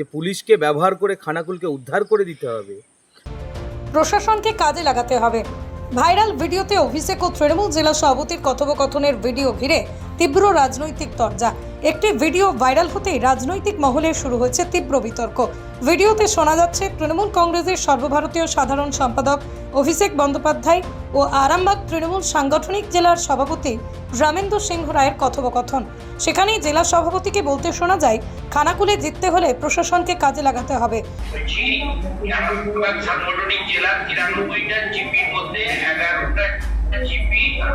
যে পুলিশকে ব্যবহার করে খানাকুলকে উদ্ধার করে দিতে হবে। প্রশাসনকে কাজে লাগাতে হবে। ভাইরাল ভিডিওতে অভিষেক ও তৃণমূল জেলা সভাপতির কথোপকথনের ভিডিও ঘিরে তীব্র রাজনৈতিক তরজা। একটি ভিডিও ভাইরাল হতেই রাজনৈতিক মহলে শুরু হয়েছে তীব্র বিতর্ক। ভিডিওতে শোনা যাচ্ছে, তৃণমূল কংগ্রেসের সর্বভারতীয় সাধারণ সম্পাদক অভিষেক বন্দ্যোপাধ্যায় ও আরামবাগ তৃণমূল সাংগঠনিক জেলার সভাপতি রামেন্দ্র সিংহ রায়ের কথোপকথন। সেখানেই জেলা সভাপতিকে বলতে শোনা যায়, খানাকুলে জিততে হলে প্রশাসনকে কাজে লাগাতে হবে।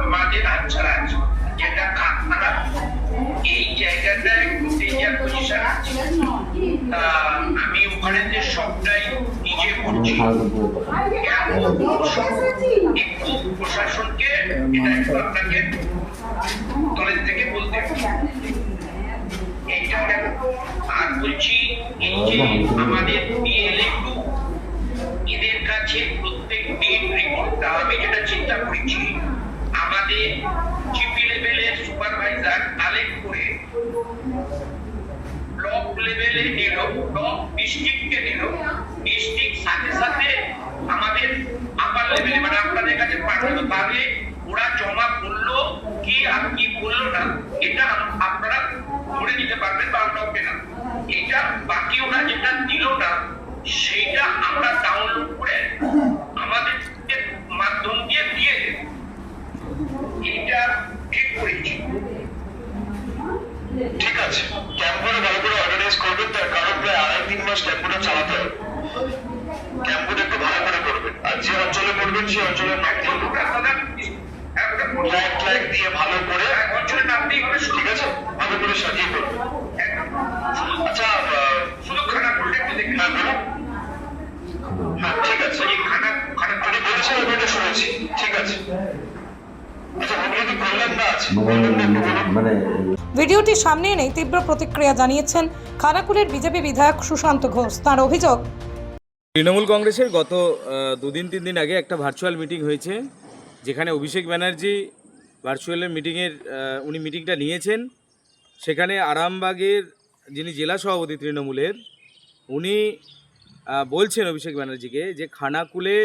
আমাদের যেটা আপনারা এই জায়গাটায় ডেঞ্জার পজিশন আমি ওখানে যে সবটাই নিজে করছি একটু প্রশাসনকে আপনাকে তলের থেকে বলতে আর বলছি এই যে আমাদের বিএলএ টু এদের কাছে প্রত্যেক দিন রিপোর্টটা আমি যেটা চিন্তা করেছি আমাদের জিপি সুপারভাইজার কালেক্ট করে ব্লক লেভেলে নিল ব্লক ডিস্ট্রিক্টকে নিল। ডিস্ট্রিক্ট সাথে সাথে আমাদের আপার লেভেলে মানে আপনাদের কাছে পাঠালো তাহলে ওরা জমা করল, কি আর কি করল না, এটা আপনারা ধরে নিতে পারবেন বা আমরাও পেলাম এটা বাকি ওরা যেটা দিল না সেইটা আমরা ডাউনলোড করে আমাদের মাধ্যম দিয়ে দিয়ে দেব এটা ঠিক করেছি ঠিক আছে ক্যাম্পগুলো ভালো করে অর্গানাইজ করবেন, তার কারণ প্রায় আড়াই তিন মাস ক্যাম্পগুলো চালাতে হবে। ক্যাম্পগুলো একটু ভালো করে করবেন। আর যে অঞ্চলে করবেন সেই অঞ্চলের ফ্ল্যাগ ফ্ল্যাগ দিয়ে ভালো করে অঞ্চলের নাম দিয়ে ঠিক আছে? ভালো করে সাজিয়ে করবেন। আচ্ছা শুধু খানা করলে একটু দেখে হ্যাঁ বলুন। হ্যাঁ ঠিক আছে। খানা খানা আমি এটা শুনেছি। ঠিক আছে। মানে ভিডিওটি সামনে এনেই তীব্র প্রতিক্রিয়া জানিয়েছেন খানাকুলের বিজেপি বিধায়ক সুশান্ত ঘোষ। তার অভিযোগ তৃণমূল কংগ্রেসের গত দুদিন তিন দিন আগে একটা ভার্চুয়াল মিটিং হয়েছে যেখানে অভিষেক ব্যানার্জি ভার্চুয়ালের মিটিংয়ের উনি মিটিংটা নিয়েছেন। সেখানে আরামবাগের যিনি জেলা সভাপতি তৃণমূলের উনি বলছেন অভিষেক ব্যানার্জিকে যে খানাকুলে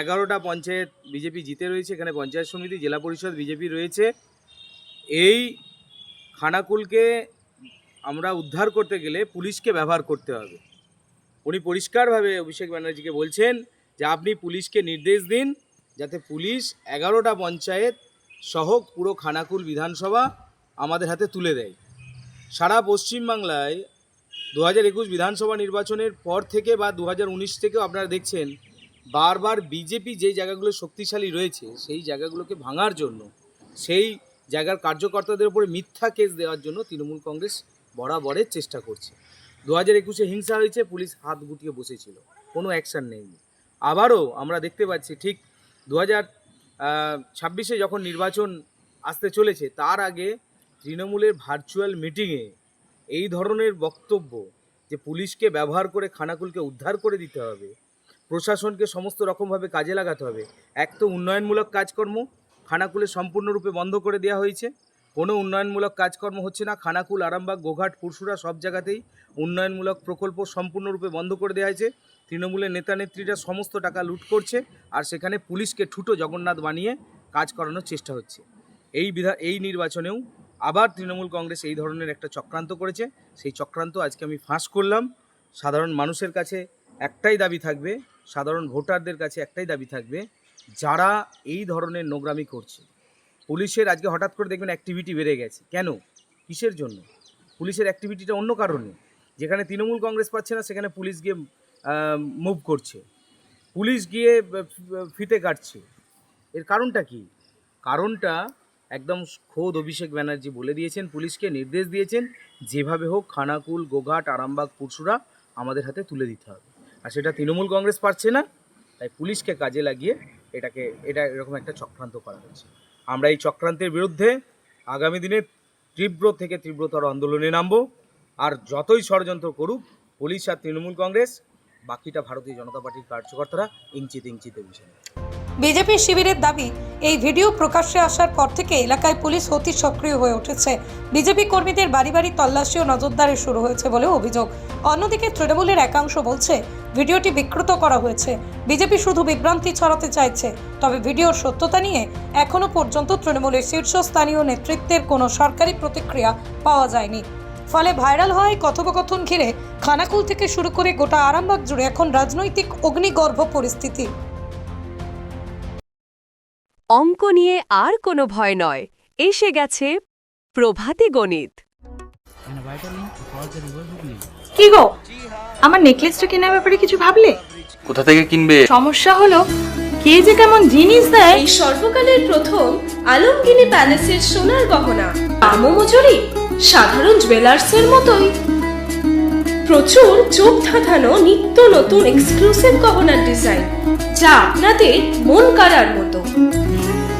এগারোটা পঞ্চায়েত বিজেপি জিতে রয়েছে, এখানে পঞ্চায়েত সমিতি, জেলা পরিষদ, বিজেপি রয়েছে। এই খানাকুলকে আমরা উদ্ধার করতে গেলে পুলিশকে ব্যবহার করতে হবে। উনি পরিষ্কারভাবে অভিষেক ব্যানার্জিকে বলছেন যে, আপনি পুলিশকে নির্দেশ দিন যাতে পুলিশ এগারোটা পঞ্চায়েত সহ পুরো খানাকুল বিধানসভা আমাদের হাতে তুলে দেয়। সারা পশ্চিমবাংলায় দু হাজার একুশ বিধানসভা নির্বাচনের পর থেকে বা দু হাজার উনিশ থেকেও আপনারা দেখছেন বারবার বিজেপি যেই জায়গাগুলো শক্তিশালী রয়েছে, সেই জায়গাগুলোকে ভাঙার জন্য, সেই জায়গার কার্যকর্তাদের উপরে মিথ্যা কেস দেওয়ার জন্য তৃণমূল কংগ্রেস বরাবরের চেষ্টা করছে। দু হাজার একুশে হিংসা হয়েছে, পুলিশ হাত গুটিয়ে বসেছিল, কোনো অ্যাকশান নেয়নি। আবারও আমরা দেখতে পাচ্ছি, ঠিক দু হাজার ছাব্বিশে যখন নির্বাচন আসতে চলেছে, তার আগে তৃণমূলের ভার্চুয়াল মিটিংয়ে এই ধরনের বক্তব্য যে পুলিশকে ব্যবহার করে খানাকুলকে উদ্ধার করে দিতে হবে প্রশাসনকে সমস্ত রকমভাবে কাজে লাগাতে হবে। এক তো উন্নয়নমূলক কাজকর্ম খানাকুলে সম্পূর্ণরূপে বন্ধ করে দেওয়া হয়েছে। কোনো উন্নয়নমূলক কাজকর্ম হচ্ছে না। খানাকুল, আরামবাগ, গোঘাট পুরসুরা সব জায়গাতেই উন্নয়নমূলক প্রকল্প সম্পূর্ণরূপে বন্ধ করে দেওয়া হয়েছে। তৃণমূলের নেতা নেত্রীরা সমস্ত টাকা লুট করছে আর সেখানে পুলিশকে ঠুটো জগন্নাথ বানিয়ে কাজ করানোর চেষ্টা হচ্ছে। এই বিধা, এই নির্বাচনেও আবার তৃণমূল কংগ্রেস এই ধরনের একটা চক্রান্ত করেছে। সেই চক্রান্ত আজকে আমি ফাঁস করলাম। সাধারণ মানুষের কাছে একটাই দাবি থাকবে, সাধারণ ভোটারদের কাছে একটাই দাবি থাকবে, যারা এই ধরনের নোংরামি করছে। পুলিশের আজকে হঠাৎ করে দেখবেন অ্যাক্টিভিটি বেড়ে গেছে। কেন? কিসের জন্য? পুলিশের অ্যাক্টিভিটিটা অন্য কারণে যেখানে তৃণমূল কংগ্রেস পাচ্ছে না, সেখানে পুলিশ গিয়ে মুভ করছে। পুলিশ গিয়ে ফিতে কাটছে। এর কারণটা কি? কারণটা একদম খোদ অভিষেক ব্যানার্জি বলে দিয়েছেন, পুলিশকে নির্দেশ দিয়েছেন, যেভাবে হোক খানাকুল, গোঘাট, আরামবাগ পুরসুরা আমাদের হাতে তুলে দিতে হবে। আর সেটা তৃণমূল কংগ্রেস পারছে না, তাই পুলিশকে কাজে লাগিয়ে এটাকে, এটা এরকম একটা চক্রান্ত করা হচ্ছে। আমরা এই চক্রান্তের বিরুদ্ধে আগামী দিনে তীব্র থেকে তীব্রতর আন্দোলনে নামব, আর যতই ষড়যন্ত্র করুক, পুলিশ আর তৃণমূল কংগ্রেস, বাকিটা ভারতীয় জনতা পার্টির কার্যকর্তারা ইঞ্চিতে ইঞ্চিতে বুঝে নেবে। বিজেপি শিবিরের দাবি, এই ভিডিও প্রকাশ্যে আসার পর থেকে এলাকায় পুলিশ অতি সক্রিয় হয়ে উঠেছে। বিজেপি কর্মীদের বাড়ি বাড়ি তল্লাশি ও নজরদারি শুরু হয়েছে বলে অভিযোগ। অন্যদিকে তৃণমূলের একাংশ বলছে, ভিডিওটি বিকৃত করা হয়েছে। বিজেপি শুধু বিভ্রান্তি ছড়াতে চাইছে, তবে ভিডিওর সত্যতা নিয়ে এখনও পর্যন্ত তৃণমূলের শীর্ষস্থানীয় নেতৃত্বের কোনো সরকারি প্রতিক্রিয়া পাওয়া যায়নি। ফলে ভাইরাল হয় কথোপকথন ঘিরে, খানাকুল থেকে শুরু করে গোটা আরামবাগ জুড়ে এখন রাজনৈতিক অগ্নিগর্ভ পরিস্থিতি। অঙ্ক নিয়ে আর কোনো ভয় নয়। এসে গেছে প্রভাতী গণিত। কি গো? আমার নেকলেসটা কেনার ব্যাপারে কিছু ভাবলে? কোথা থেকে কিনবে? সমস্যা হলো কে যে কেমন জিনিস দেয়? এই সর্বকালের প্রথম আলমগিনি প্যালেসের সোনার গহনা। দামও মজুরি সাধারণ জুয়েলার্সের মতোই। প্রচুর চোখ ধাঁধানো নিত্য নতুন এক্সক্লুসিভ গহনার ডিজাইন যা আপনাদের মন কাড়ার মতো।